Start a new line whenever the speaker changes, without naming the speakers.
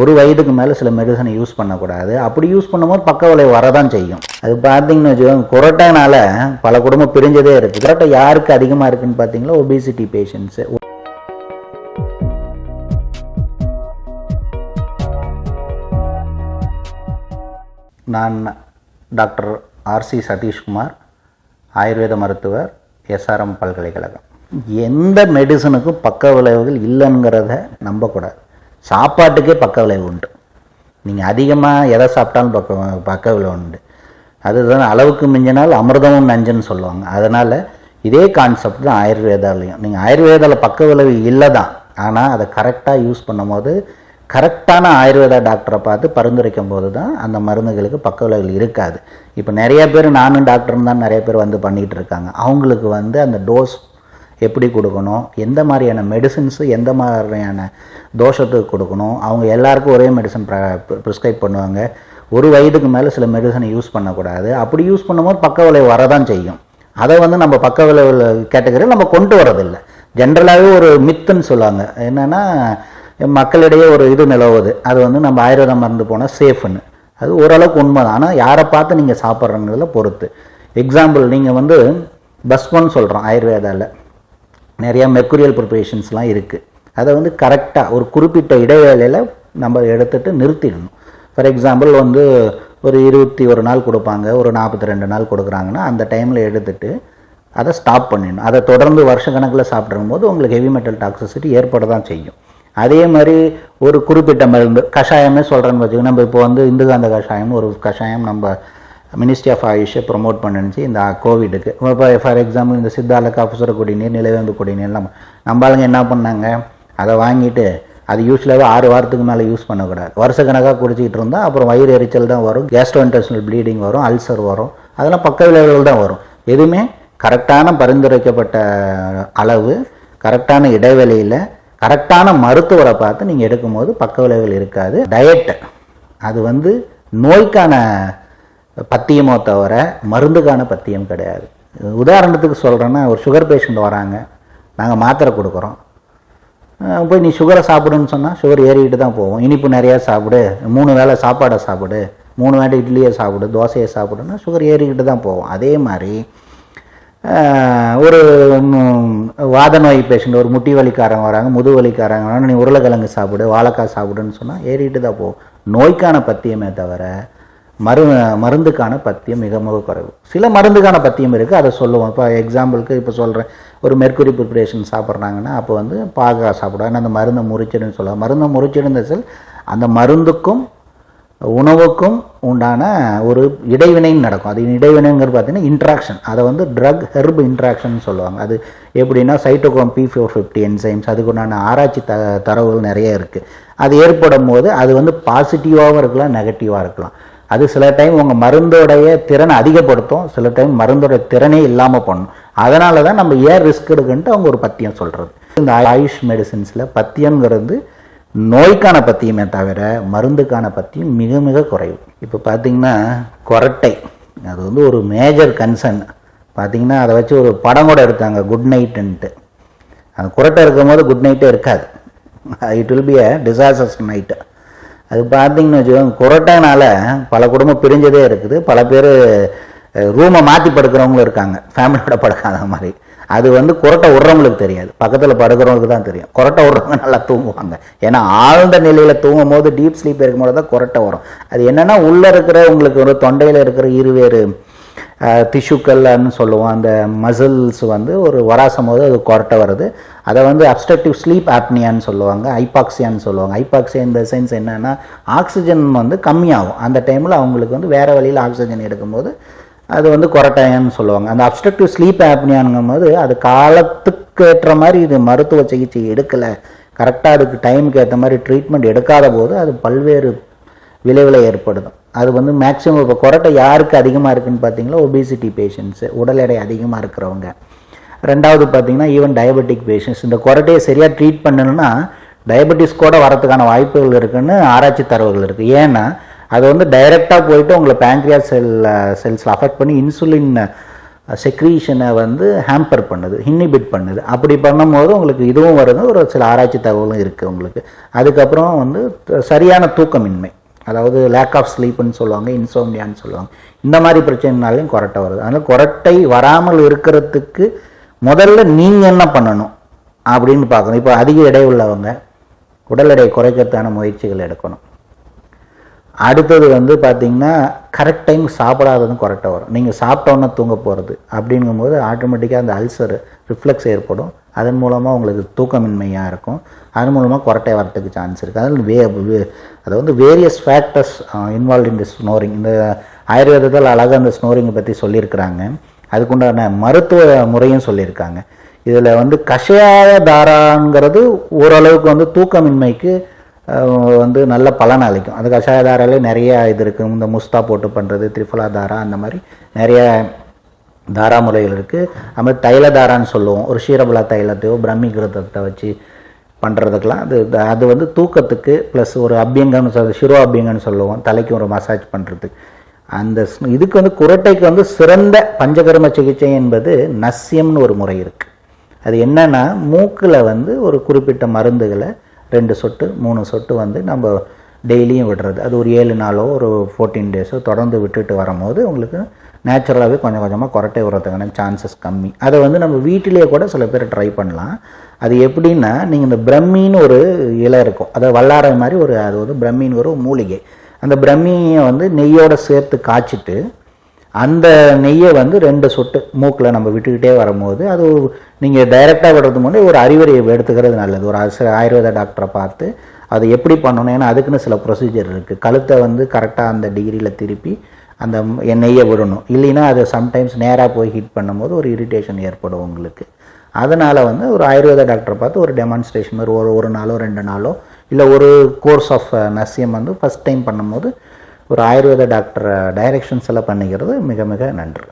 ஒரு வயதுக்கு மேலே சில மெடிசனை யூஸ் பண்ணக்கூடாது. அப்படி யூஸ் பண்ணும்போது பக்க விளைவு வரதான் செய்யும். அது பார்த்தீங்கன்னு வச்சுக்கோங்க கொரோட்டானால பல குடும்பம் பிரிஞ்சதே இருக்குது கொரோட்டா யாருக்கு அதிகமாக இருக்குன்னு பார்த்தீங்களா ஒபிசிட்டி பேஷண்ட்ஸு நான் டாக்டர் ஆர்சி சதீஷ்குமார் ஆயுர்வேத மருத்துவர் எஸ்ஆர்எம் பல்கலைக்கழகம். எந்த மெடிசனுக்கும் பக்க விளைவுகள் இல்லைங்கிறத நம்பக்கூடாது. சாப்பாட்டுக்கே பக்க விளைவு உண்டு. நீங்கள் அதிகமாக எதை சாப்பிட்டாலும் பக்க பக்க விளைவு உண்டு. அதுதான் அளவுக்கு மிஞ்சினால் அமிர்தமும் நஞ்சுன்னு சொல்லுவாங்க. அதனால் இதே கான்செப்ட் தான் ஆயுர்வேதாலையும். நீங்கள் ஆயுர்வேதாவில் பக்க விளைவு இல்லை தான் ஆனால் அதை கரெக்டாக யூஸ் பண்ணும்போது கரெக்டான ஆயுர்வேதா டாக்டரை பார்த்து பரிந்துரைக்கும் போது தான் அந்த மருந்துகளுக்கு பக்க விளைவுகள் இருக்காது. இப்போ நிறைய பேர் நானும் டாக்டரும் தான் நிறைய பேர் வந்து பண்ணிகிட்டு இருக்காங்க. அவங்களுக்கு வந்து அந்த டோஸ் எப்படி கொடுக்கணும் எந்த மாதிரியான மெடிசின்ஸு எந்த மாதிரியான தோஷத்துக்கு கொடுக்கணும் அவங்க எல்லாருக்கும் ஒரே மெடிசன் ப்ரிஸ்கிரைப் பண்ணுவாங்க. ஒரு வயதுக்கு மேலே சில மெடிசனை யூஸ் பண்ணக்கூடாது. அப்படி யூஸ் பண்ணும்போது பக்க விளைவு வரதான் செய்யும். அதை வந்து நம்ம பக்க விளைவு கேட்டகரியில் நம்ம கொண்டு வரதில்லை. ஜென்ரலாகவே ஒரு மித்துன்னு சொல்லுவாங்க. என்னென்னா மக்களிடையே ஒரு இது நிலவுது. அது வந்து நம்ம ஆயுர்வேதம் மருந்து போனால் சேஃப்னு அது ஓரளவுக்கு உண்மை தான் ஆனால் யாரை பார்த்து நீங்கள் சாப்பிட்றங்கிறதுல பொறுத்து. எக்ஸாம்பிள் நீங்கள் வந்து பஸ்மன் சொல்கிறோம் ஆயுர்வேதாவில் நிறையா மெக்குரியல் ப்ரிப்பரேஷன்ஸ்லாம் இருக்குது அதை வந்து கரெக்டாக ஒரு குறிப்பிட்ட இடைவேளையில் நம்ம எடுத்துகிட்டு நிறுத்திடணும். ஃபார் எக்ஸாம்பிள் வந்து ஒரு இருபத்தி ஒரு நாள் கொடுப்பாங்க ஒரு நாற்பத்தி ரெண்டு நாள் கொடுக்குறாங்கன்னா அந்த டைமில் எடுத்துட்டு அதை ஸ்டாப் பண்ணிடணும். அதை தொடர்ந்து வருஷ கணக்கில் போது உங்களுக்கு ஹெவி மெட்டல் டாக்ஸிசிட்டி ஏற்பட தான் செய்யும். அதே மாதிரி ஒரு குறிப்பிட்ட மருந்து கஷாயமே சொல்கிறேன்னு வச்சுக்கோங்க. நம்ம இப்போ வந்து இந்துகாந்த கஷாயம் ஒரு கஷாயம் நம்ம மினிஸ்ட்ரி ஆஃப் ஆயுஷை ப்ரொமோட் பண்ணுச்சு இந்த கோவிடுக்கு இப்போ ஃபார் எக்ஸாம்பிள் இந்த சித்தால அவசர குடிநீர் நிலவேம்பு குடிநீர்லாம் நம்ம நம்ம ஆளுங்க என்ன பண்ணாங்க? அதை வாங்கிட்டு அது யூஸ்வலாகவே ஆறு வாரத்துக்கு மேலே யூஸ் பண்ணக்கூடாது. வருஷ கணக்காக குடிச்சிக்கிட்டு இருந்தால் அப்புறம் வயிறு எரிச்சல் தான் வரும் கேஸ்ட்ரோஇன்டெஸ்னல் ப்ளீடிங் வரும் அல்சர் வரும் அதெல்லாம் பக்க விளைவுகள் தான் வரும். எதுவுமே கரெக்டான பரிந்துரைக்கப்பட்ட அளவு கரெக்டான இடைவெளியில் கரெக்டான மருத்துவரை பார்த்து நீங்கள் எடுக்கும்போது பக்க விளைவுகள் இருக்காது. டயட் அது வந்து நோய்க்கான பத்தியமோ தவிர மருந்துக்கான பத்தியம் கிடையாது. உதாரணத்துக்கு சொல்கிறேன்னா ஒரு சுகர் பேஷண்ட் வராங்க. நாங்கள் மாத்திரை கொடுக்குறோம். போய் நீ சுகரை சாப்பிடுன்னு சொன்னால் சுகர் ஏறிக்கிட்டு தான் போவோம் இனிப்பு நிறையா சாப்பிடு மூணு வேளை சாப்பாடை சாப்பிடு மூணு வேளை இட்லியை சாப்பிடு தோசையை சாப்பிடுன்னா சுகர் ஏறிக்கிட்டு தான் போவோம் அதே மாதிரி ஒரு வாத நோய் பேஷண்ட் ஒரு முட்டி வலிக்காரங்க வராங்க முது வலிக்காரங்க வராங்க நீ உருளைக்கிழங்கு சாப்பிடு வாழைக்காய் சாப்பிடுன்னு சொன்னால் ஏறிக்கிட்டு தான் போவோம் நோய்க்கான பத்தியமே தவிர மரு மருந்துக்கான பத்தியம் மிக மிக குறைவு. சில மருந்துக்கான பத்தியம் இருக்குது அதை சொல்லுவோம். இப்போ எக்ஸாம்பிளுக்கு இப்போ சொல்கிறேன் ஒரு மெர்குரி ப்ரிப்பரேஷன் சாப்பிட்றாங்கன்னா அப்போ வந்து பாகா சாப்பிடுவோம் ஏன்னா அந்த மருந்தை முறிச்சிடுன்னு சொல்லுவாங்க. மருந்தை முறிச்சிடுந்த செல் அந்த மருந்துக்கும் உணவுக்கும் உண்டான ஒரு இடைவினைன்னு நடக்கும். அது இடைவினைங்கிறது பார்த்தீங்கன்னா இன்ட்ராக்ஷன் அதை வந்து ட்ரக் ஹெர்ப் இன்ட்ராக்ஷன் சொல்லுவாங்க. அது எப்படின்னா cytochrome P four fifty enzymes அதுக்கு உண்டான ஆராய்ச்சி த தரவுகள் நிறைய இருக்குது அது ஏற்படும் போது அது வந்து பாசிட்டிவாகவும் இருக்கலாம் நெகட்டிவாக இருக்கலாம். அது சில டைம் உங்கள் மருந்தோடைய திறனை அதிகப்படுத்தும் சில டைம் மருந்தோடைய திறனே இல்லாமல் பண்ணும். அதனால தான் நம்ம ஏன் ரிஸ்க் எடுக்குன்ட்டு அவங்க ஒரு பத்தியம் சொல்கிறது இந்த ஆயுஷ் மெடிசின்ஸில் பத்தியங்கிறது நோய்க்கான பத்தியமே தவிர மருந்துக்கான பத்தியம் மிக மிக குறைவு. இப்போ பார்த்தீங்கன்னா கொரட்டை அது வந்து ஒரு மேஜர் கன்சர்ன் பார்த்தீங்கன்னா அதை வச்சு ஒரு படம் கூட எடுத்தாங்க குட் நைட்டுன்ட்டு அந்த குரட்டை இருக்கும் போது குட் நைட்டே இருக்காது. It will be a disastrous night அது பார்த்தீங்கன்னு வச்சுக்கோங்க கொரோட்டானால பல குடும்பம் பிரிஞ்சதே இருக்குது. பல பேர் ரூமை மாற்றி படுக்கிறவங்களும் இருக்காங்க. ஃபேமிலியோட படுக்காத மாதிரி. அது வந்து கொரட்டை விட்றவங்களுக்கு தெரியாது. பக்கத்தில் படுக்கிறவங்களுக்கு தான் தெரியும். கொரட்டை விட்றவங்க நல்லா தூங்குவாங்க. ஏன்னா ஆழ்ந்த நிலையில் தூங்கும் போது டீப் ஸ்லீப் இருக்கும்போது தான் கொரட்டை வரும். அது என்னென்னா உள்ளே இருக்கிற உங்களுக்கு ஒரு தொண்டையில் இருக்கிற இருவேறு திஷுக்கள்னு சொல்லுவோம். அந்த மசில்ஸ் வந்து ஒரு வராசம் போது அது கொரட்டை வருது. அதை வந்து அப்ஸ்ட்ரக்டிவ் ஸ்லீப் ஆப்னியான்னு சொல்லுவாங்க. ஐபாக்சியான்னு சொல்லுவாங்க. ஐபாக்சியா இந்த சென்ஸ் என்னென்னா ஆக்சிஜன் வந்து கம்மியாகும். அந்த டைமில் அவங்களுக்கு வந்து வேறு வழியில் ஆக்சிஜன் எடுக்கும்போது அது வந்து கொரட்டாயான்னு சொல்லுவாங்க. அந்த அப்ஸ்ட்ரக்டிவ் ஸ்லீப் ஆப்னியானுங்கும் போது அது காலத்துக்கு ஏற்ற மாதிரி இது மருத்துவ சிகிச்சை எடுக்கலை. கரெக்டாக அதுக்கு டைமுக்கு ஏற்ற மாதிரி ட்ரீட்மெண்ட் எடுக்காத போது அது பல்வேறு விளைவில் ஏற்படுதும். அது வந்து மேக்ஸிமம் இப்போ கொரட்டை யாருக்கு அதிகமாக இருக்குன்னு பார்த்தீங்களா ஒபிசிட்டி பேஷண்ட்ஸு உடல் எடை அதிகமாக இருக்கிறவங்க. ரெண்டாவது பார்த்தீங்கன்னா ஈவன் டயபெட்டிக் பேஷண்ட்ஸ் இந்த கொரட்டையை சரியாக ட்ரீட் பண்ணணும்னா டயபெட்டிஸ் கூட வரதுக்கான வாய்ப்புகள் இருக்குன்னு ஆராய்ச்சி தரவுகள் இருக்குது ஏன்னா அது வந்து டைரெக்டாக போயிட்டு உங்களை பேங்க்ரியா செல் செல்ஸில் அஃபெக்ட் பண்ணி இன்சுலின் செக்ரீஷனை வந்து ஹேம்பர் பண்ணுது இன்னிபிட் பண்ணுது. அப்படி பண்ணும்போது உங்களுக்கு இதுவும் வருது ஒரு சில ஆராய்ச்சி தகவலும் இருக்குது உங்களுக்கு. அதுக்கப்புறம் வந்து சரியான தூக்கமின்மை. அதாவது லேக் ஆஃப் ஸ்லீப்புன்னு சொல்லுவாங்க இன்சோம்னியான்னு சொல்லுவாங்க. இந்த மாதிரி பிரச்சனைனாலையும் கொரட்டை வருது. அதனால் கொரட்டை வராமல் இருக்கிறதுக்கு முதல்ல நீங்கள் என்ன பண்ணணும் அப்படின்னு பார்க்கணும். இப்போ அதிக எடை உள்ளவங்க உடல் எடையை குறைக்கிறதுக்கான முயற்சிகள் எடுக்கணும். அடுத்தது வந்து பார்த்தீங்கன்னா கரெக்ட் டைம் சாப்பிடாததும் கரெக்டாக வரும். நீங்கள் சாப்பிட்டோன்னே தூங்க போகிறது அப்படிங்கும்போது ஆட்டோமேட்டிக்காக அந்த அல்சர் ரிஃப்ளெக்ஸ் ஏற்படும். அதன் மூலமாக உங்களுக்கு தூக்கமின்மையாக இருக்கும். அதன் மூலமாக கொரட்டை வரத்துக்கு சான்ஸ் இருக்குது அதில் வே வே- அது வந்து various factors involve in the snoring இந்த ஆயுர்வேதத்தில் அழகாக அந்த ஸ்னோரிங்கை பற்றி சொல்லியிருக்கிறாங்க. அதுக்குண்டான மருத்துவ முறையும் சொல்லியிருக்காங்க. இதில் வந்து கஷாய தாராங்கிறது ஓரளவுக்கு வந்து தூக்கமின்மைக்கு வந்து நல்ல பலன் அளிக்கும். அது கஷாய தாராலே நிறைய இது இருக்குது இந்த முஸ்தா போட்டு பண்ணுறது திரிஃபலா தாரா அந்த மாதிரி நிறைய தாரா முறைகள் இருக்குது அது மாதிரி தைல தாரான்னு சொல்லுவோம். ஒரு ஷீரபலா தைலத்தையோ பிரம்மி கிருதத்தை வச்சு பண்ணுறதுக்கெலாம் அது அது வந்து தூக்கத்துக்கு ப்ளஸ் ஒரு அபியங்கம்னு சொல் சிரோ அபியங்கம்னு சொல்லுவோம். தலைக்கு ஒரு மசாஜ் பண்ணுறதுக்கு அந்த இதுக்கு வந்து குரட்டைக்கு வந்து சிறந்த பஞ்சகர்ம சிகிச்சை என்பது நஸ்யம்னு ஒரு முறை இருக்குது அது என்னென்னா மூக்கில் வந்து ஒரு குறிப்பிட்ட மருந்துகளை ரெண்டு சொட்டு மூணு சொட்டு வந்து நம்ம டெய்லியும் விடுறது. அது ஒரு ஏழு நாளோ ஒரு ஃபோர்டீன் டேஸோ தொடர்ந்து விட்டுட்டு வரும்போது உங்களுக்கு நேச்சுரலாகவே கொஞ்சம் கொஞ்சமாக குரட்டை விடுறதுக்கான சான்சஸ் கம்மி. அதை வந்து நம்ம வீட்டிலேயே கூட சில பேர் ட்ரை பண்ணலாம். அது எப்படின்னா நீங்கள் இந்த பிரம்மின்னு ஒரு இலை இருக்கும். அதை வல்லாரை மாதிரி ஒரு அது வந்து பிரம்மின்னு ஒரு மூலிகை. அந்த பிரம்மியை வந்து நெய்யோடு சேர்த்து காய்ச்சிட்டு அந்த நெய்யை வந்து ரெண்டு சொட்டு மூக்கில் நம்ம விட்டுக்கிட்டே வரும்போது அது நீங்கள் டைரெக்டாக விடுறது முன்னாடி ஒரு அறிவுரையை எடுத்துக்கிறது நல்லது. ஒரு அச- ஆயுர்வேத டாக்டரை பார்த்து அது எப்படி பண்ணணும்? ஏன்னா அதுக்குன்னு சில ப்ரொசீஜர் இருக்குது கழுத்தை வந்து கரெக்டாக அந்த டிகிரியில் திருப்பி அந்த நெய்யை விடணும். இல்லைன்னா அது சம்டைம்ஸ் நேராக போய் ஹீட் பண்ணும்போது ஒரு இரிட்டேஷன் ஏற்படும் உங்களுக்கு. அதனால் வந்து ஒரு ஆயுர்வேத டாக்டரை பார்த்து ஒரு டெமான்ஸ்ட்ரேஷன் மாதிரி ஒரு ஒரு நாளோ ரெண்டு நாளோ இல்லை ஒரு கோர்ஸ் ஆஃப் நசியம் வந்து ஃபஸ்ட் டைம் பண்ணும்போது ஒரு ஆயுர்வேத டாக்டர் டைரக்ஷன்ஸ் எல்லாம் பண்ணிக்கிறது மிக மிக நன்று.